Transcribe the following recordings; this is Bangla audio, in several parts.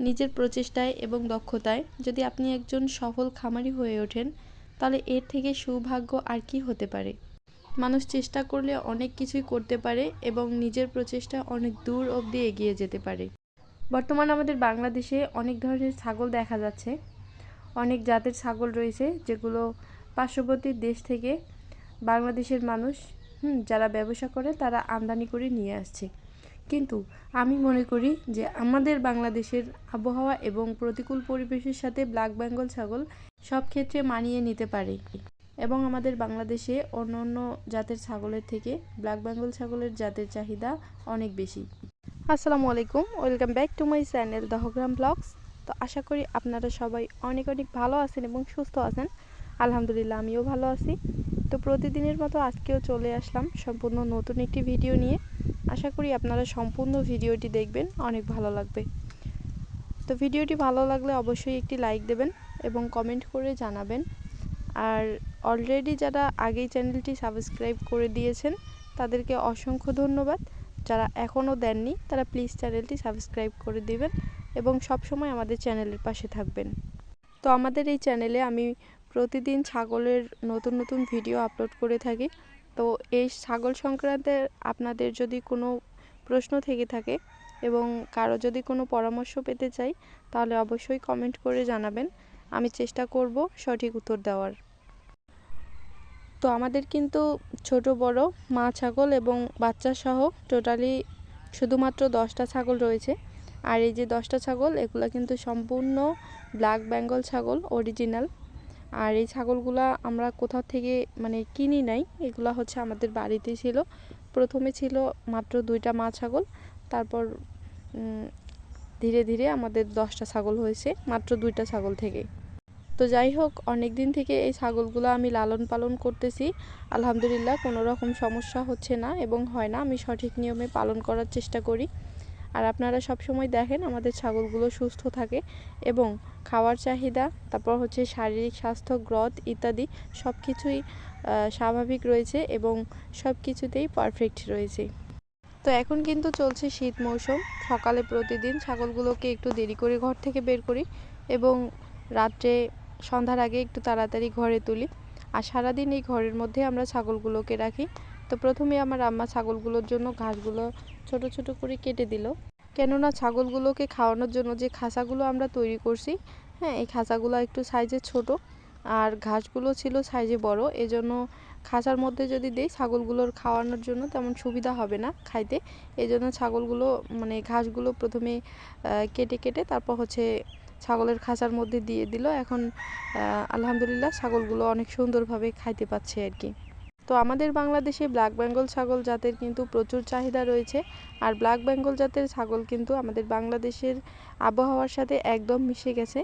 নিজের প্রচেষ্টায় এবং দক্ষতায় যদি আপনি একজন সফল খামারি হয়ে ওঠেন, তাহলে এর থেকে সৌভাগ্য আর কি হতে পারে? মানুষ চেষ্টা করলে অনেক কিছুই করতে পারে এবং নিজের প্রচেষ্টা অনেক দূর অবধি এগিয়ে যেতে পারে। বর্তমান আমাদের বাংলাদেশে অনেক ধরনের ছাগল দেখা যাচ্ছে। অনেক জাতের ছাগল রয়েছে যেগুলো পার্শ্ববর্তী দেশ থেকে বাংলাদেশের মানুষ যারা ব্যবসা করে তারা আমদানি করে নিয়ে আসছে। কিন্তু আমি মনে করি যে আমাদের বাংলাদেশের আবহাওয়া এবং প্রতিকূল পরিবেশের সাথে ব্ল্যাক বেঙ্গল ছাগল সব ক্ষেত্রে মানিয়ে নিতে পারে এবং আমাদের বাংলাদেশে অন্য অন্য জাতের ছাগলের থেকে ব্ল্যাক বেঙ্গল ছাগলের জাতের চাহিদা অনেক বেশি। আসসালামু আলাইকুম, welcome back to my channel Dohogram blogs. তো আশা করি আপনারা সবাই অনেক অনেক ভালো আছেন এবং সুস্থ আছেন। আলহামদুলিল্লাহ, আমিও ভালো আছি। তো প্রতিদিনের মতো আজকেও চলে আসলাম সম্পূর্ণ নতুন একটি ভিডিও নিয়ে। আশা করি আপনারা সম্পূর্ণ ভিডিওটি দেখবেন, অনেক ভালো লাগবে। তো ভিডিওটি ভালো লাগলে অবশ্যই একটি লাইক দেবেন এবং কমেন্ট করে জানাবেন। আর অলরেডি যারা আগেই চ্যানেলটি সাবস্ক্রাইব করে দিয়েছেন, তাদেরকে অসংখ্য ধন্যবাদ। যারা এখনও দেননি, তারা প্লিজ চ্যানেলটি সাবস্ক্রাইব করে দিবেন এবং সবসময় আমাদের চ্যানেলের পাশে থাকবেন। তো আমাদের এই চ্যানেলে আমি প্রতিদিন ছাগলের নতুন নতুন ভিডিও আপলোড করে থাকি। তো এই ছাগল সংক্রান্তে আপনাদের যদি কোনো প্রশ্ন থেকে থাকে এবং কারও যদি কোনো পরামর্শ পেতে চাই, তাহলে অবশ্যই কমেন্ট করে জানাবেন। আমি চেষ্টা করব সঠিক উত্তর দেওয়ার। তো আমাদের কিন্তু ছোট, বড়, মা ছাগল এবং বাচ্চা সহ টোটালি শুধুমাত্র দশটা ছাগল রয়েছে। আর এই যে দশটা ছাগল, এগুলো কিন্তু সম্পূর্ণ ব্ল্যাক বেঙ্গল ছাগল অরিজিনাল আর এই ছাগলগুলা আমরা কোথাও থেকে মানে কিনি নাই, এগুলা হচ্ছে আমাদের বাড়িতে ছিল। প্রথমে ছিল মাত্র দুইটা মা ছাগল, তারপর ধীরে ধীরে আমাদের দশটা ছাগল হয়েছে, মাত্র দুইটা ছাগল থেকে। তো যাই হোক অনেক দিন থেকে এই ছাগলগুলো আমি লালন পালন করতেছি। আলহামদুলিল্লাহ কোনো রকম সমস্যা হচ্ছে না এবং হয় না, আমি সঠিক নিয়মে পালন করার চেষ্টা করি। আর আপনারা সব সময় দেখেন আমাদের ছাগলগুলো সুস্থ থাকে এবং খাওয়ার চাহিদা, তারপর হচ্ছে শারীরিক স্বাস্থ্য, গ্রথ ইত্যাদি সব কিছুই স্বাভাবিক রয়েছে এবং সব কিছুতেই পারফেক্ট রয়েছে। তো এখন কিন্তু চলছে শীত মৌসুম। সকালে প্রতিদিন ছাগলগুলোকে একটু দেরি করে ঘর থেকে বের করি এবং রাত্রে সন্ধ্যার আগে একটু তাড়াতাড়ি ঘরে তুলি। আর সারাদিন এই ঘরের মধ্যে আমরা ছাগলগুলোকে রাখি। তো প্রথমে আমার আম্মা ছাগলগুলোর জন্য ঘাসগুলো ছোট ছোট করে কেটে দিল। কেননা ছাগলগুলোকে খাওয়ানোর জন্য যে খাঁচাগুলো আমরা তৈরি করছি হ্যাঁ এই খাঁচাগুলো একটু সাইজে ছোট আর ঘাসগুলো ছিল সাইজে বড়, এজন্য খাঁচার মধ্যে যদি দেই ছাগলগুলোর খাওয়ানোর জন্য তেমন সুবিধা হবে না খাইতে। এই জন্য ছাগলগুলো মানে ঘাসগুলো প্রথমে কেটে কেটে তারপর হচ্ছে ছাগলের খাঁচার মধ্যে দিয়ে দিল। এখন আলহামদুলিল্লাহ ছাগলগুলো অনেক সুন্দরভাবে খাইতে পাচ্ছে আর কি। তো আমাদের বাংলাদেশে ব্ল্যাক বেঙ্গল ছাগল জাতের কিন্তু প্রচুর চাহিদা রয়েছে। আর ব্ল্যাক বেঙ্গল জাতের ছাগল কিন্তু আমাদের বাংলাদেশের আবহাওয়ার সাথে একদম মিশে গেছে।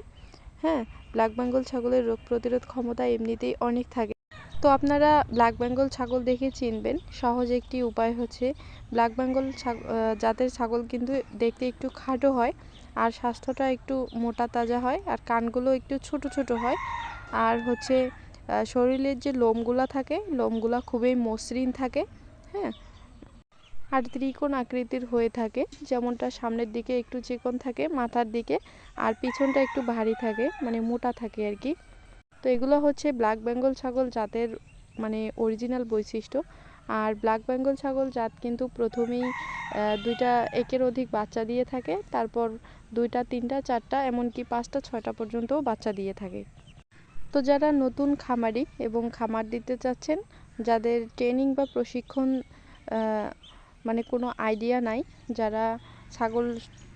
হ্যাঁ ব্ল্যাক বেঙ্গল ছাগলের রোগ প্রতিরোধ ক্ষমতা এমনিতেই অনেক থাকে। তো আপনারা ব্ল্যাক বেঙ্গল ছাগল দেখে চিনবেন। সহজ একটি উপায় হচ্ছে ব্ল্যাক বেঙ্গল জাতের ছাগল কিন্তু দেখতে একটু খাটো হয়, আর স্বাস্থ্যটা একটু মোটা তাজা হয়, আর কানগুলো একটু ছোট ছোট হয়। আর হচ্ছে শরীরের যে লোমগুলা থাকে, লোমগুলা খুবই মসৃণ থাকে হ্যাঁ? আর ত্রিকোণ আকৃতির হয়ে থাকে, যেমনটা সামনের দিকে একটু চিকন থাকে, মাথার দিকে, আর পিছনটা একটু ভারী থাকে মানে মোটা থাকে আর কি। তো এগুলো হচ্ছে ব্ল্যাক বেঙ্গল ছাগল জাতের মানে অরিজিনাল বৈশিষ্ট্য। আর ব্ল্যাক বেঙ্গল ছাগল জাত কিন্তু প্রথমেই দুইটা একের অধিক বাচ্চা দিয়ে থাকে, তারপর দুইটা, তিনটা, চারটা, এমনকি পাঁচটা, ছয়টা পর্যন্তও বাচ্চা দিয়ে থাকে। তো যারা নতুন খামারি এবং খামার দিতে চাচ্ছেন, যাদের ট্রেনিং বা প্রশিক্ষণ মানে কোনো আইডিয়া নাই, যারা ছাগল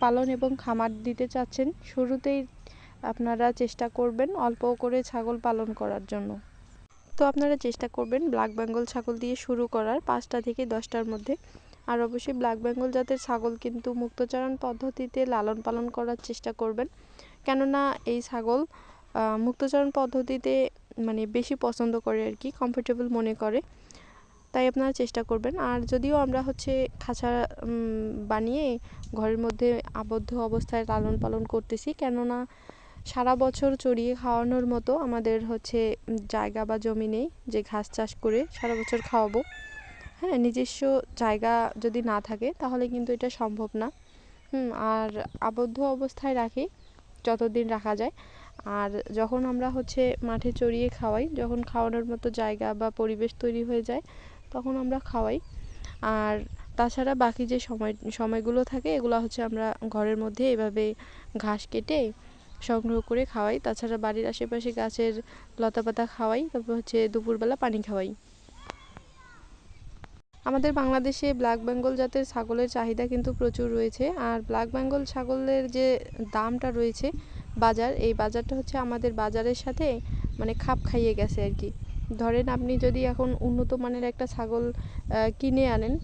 পালন এবং খামার দিতে চাচ্ছেন, শুরুতেই আপনারা চেষ্টা করবেন অল্প করে ছাগল পালন করার জন্য। তো আপনারা চেষ্টা করবেন ব্ল্যাক বেঙ্গল ছাগল দিয়ে শুরু করার পাঁচটা থেকে দশটার মধ্যে। আর অবশ্যই ব্ল্যাক বেঙ্গল জাতের ছাগল কিন্তু মুক্তচারণ পদ্ধতিতে লালন পালন করার চেষ্টা করবেন। কেননা এই ছাগল মুক্তচরণ পদ্ধতিতে মানে বেশি পছন্দ করে আর কি কমফোর্টেবল মনে করে। তাই আপনারা চেষ্টা করবেন। আর যদিও আমরা হচ্ছে খাঁচা বানিয়ে ঘরের মধ্যে আবদ্ধ অবস্থায় লালন পালন করতেছি, কেননা সারা বছর চড়িয়ে খাওয়ানোর মতো আমাদের হচ্ছে জায়গা বা জমি নেই যে ঘাস চাষ করে সারা বছর খাওয়াবো। হ্যাঁ নিজস্ব জায়গা যদি না থাকে তাহলে কিন্তু এটা সম্ভব না। হুম, আর আবদ্ধ অবস্থায় রাখি, যতদিন রাখা যায়। আর যখন আমরা হচ্ছে মাঠে চড়িয়ে খাওয়াই, যখন খাওয়ানোর মতো জায়গা বা পরিবেশ তৈরি হয়ে যায়, তখন আমরা খাওয়াই। আর তাছাড়া বাকি যে সময়, সময়গুলো থাকে, এগুলো হচ্ছে আমরা ঘরের মধ্যে এভাবে ঘাস কেটে সংগ্রহ করে খাওয়াই। তাছাড়া বাড়ির আশেপাশে গাছের লতাপাতা খাওয়াই, তারপর হচ্ছে দুপুরবেলা পানি খাওয়াই। আমাদের বাংলাদেশে ব্ল্যাক বেঙ্গল জাতের ছাগলের চাহিদা কিন্তু প্রচুর রয়েছে। আর ব্ল্যাক বেঙ্গল ছাগলের যে দামটা রয়েছে বাজার, এই বাজারটা হচ্ছে আমাদের বাজারের সাথে মানে খাপ খাইয়ে গেছে আর কি। ধরেন আপনি যদি এখন উন্নত মানের একটা ছাগল কিনে আনেন,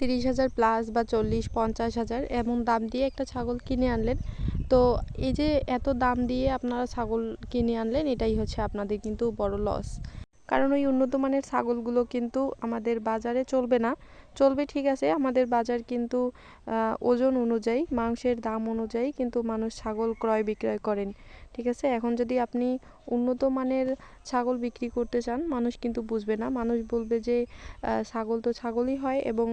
তিরিশ হাজার প্লাস বা চল্লিশ, পঞ্চাশ হাজার এমন দাম দিয়ে একটা ছাগল কিনে আনলেন, তো এই যে এত দাম দিয়ে আপনারা ছাগল কিনে আনলেন, এটাই হচ্ছে আপনাদের কিন্তু বড় লস কারণ ওই উন্নত মানের ছাগলগুলো কিন্তু আমাদের বাজারে চলবে না। চলবে, ঠিক আছে। আমাদের বাজার কিন্তু ওজন অনুযায়ী, মাংসের দাম অনুযায়ী কিন্তু মানুষ ছাগল ক্রয় বিক্রয় করেন, ঠিক আছে। এখন যদি আপনি উন্নত মানের ছাগল বিক্রি করতে চান, মানুষ কিন্তু বুঝবে না। মানুষ বলবে যে ছাগল তো ছাগলই হয় এবং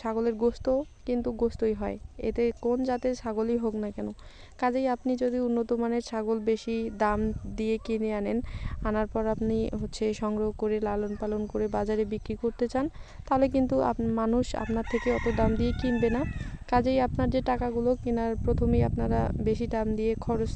ছাগলের গোস্ত কিন্তু গোস্তই হয়। এতে কোন জাতের ছাগলই হোক না কেন। কাজেই আপনি যদি উন্নত মানের ছাগল বেশি দাম দিয়ে কিনে আনেন, আনার পর আপনি হচ্ছে সংগ্রহ করে লালন পালন করে বাজারে বিক্রি করতে চান, তাহলে কিন্তু মানুষ আপনার থেকে অত দাম দিয়ে কিনবে না। কাজেই আপনার যে টাকাগুলো কেনার প্রথমেই আপনারা বেশি দাম দিয়ে খরচ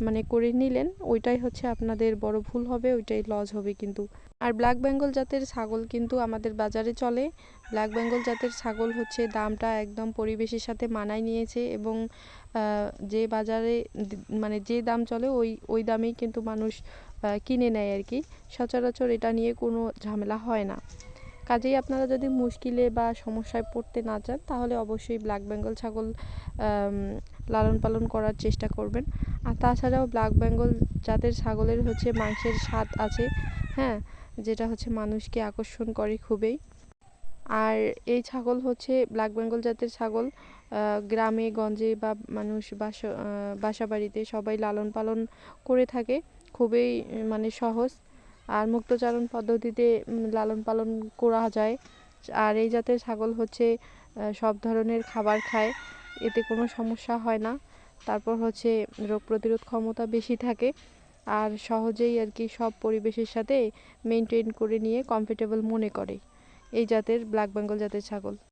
মানে করে নিলেন, ওইটাই হচ্ছে আপনাদের বড় ভুল হবে, ওইটাই লস হবে কিন্তু। আর ব্ল্যাক বেঙ্গল জাতের ছাগল কিন্তু আমাদের বাজারে চলে। ব্ল্যাক বেঙ্গল জাতের ছাগল হচ্ছে দামটা একদম পরিবেশের সাথে মানায় নিয়েছে এবং যে বাজারে মানে যে দাম চলে ওই ওই দামেই কিন্তু মানুষ কিনে নেয় আর কি। সচরাচর এটা নিয়ে কোনো ঝামেলা হয় না। কাজেই আপনারা যদি মুশকিলে বা সমস্যায় পড়তে না চান, তাহলে অবশ্যই ব্ল্যাক বেঙ্গল ছাগল লালন পালন করার চেষ্টা করবেন। আর তাছাড়াও ব্ল্যাক বেঙ্গল জাতের ছাগলের হচ্ছে মাংসের স্বাদ আছে হ্যাঁ? যেটা হচ্ছে মানুষকে আকর্ষণ করে খুবই। আর এই ছাগল হচ্ছে ব্ল্যাক বেঙ্গল জাতের ছাগল গ্রামে, গঞ্জে বা মানুষ বাসা বাসা বাড়িতে সবাই লালন পালন করে থাকে। খুবই মানে সহজ। আর মুক্তচারণ পদ্ধতিতে লালন পালন করা যায়। আর এই জাতের ছাগল হচ্ছে সব ধরনের খাবার খায়, এতে কোনো সমস্যা হয় না। তারপর হচ্ছে রোগ প্রতিরোধ ক্ষমতা বেশি থাকে। আর সহজেই আর কি সব পরিবেশের সাথে মেনটেন করে নিয়ে কমফোর্টেবল মনে করে। এই জাতের ব্ল্যাক বেঙ্গল জাতের ছাগল।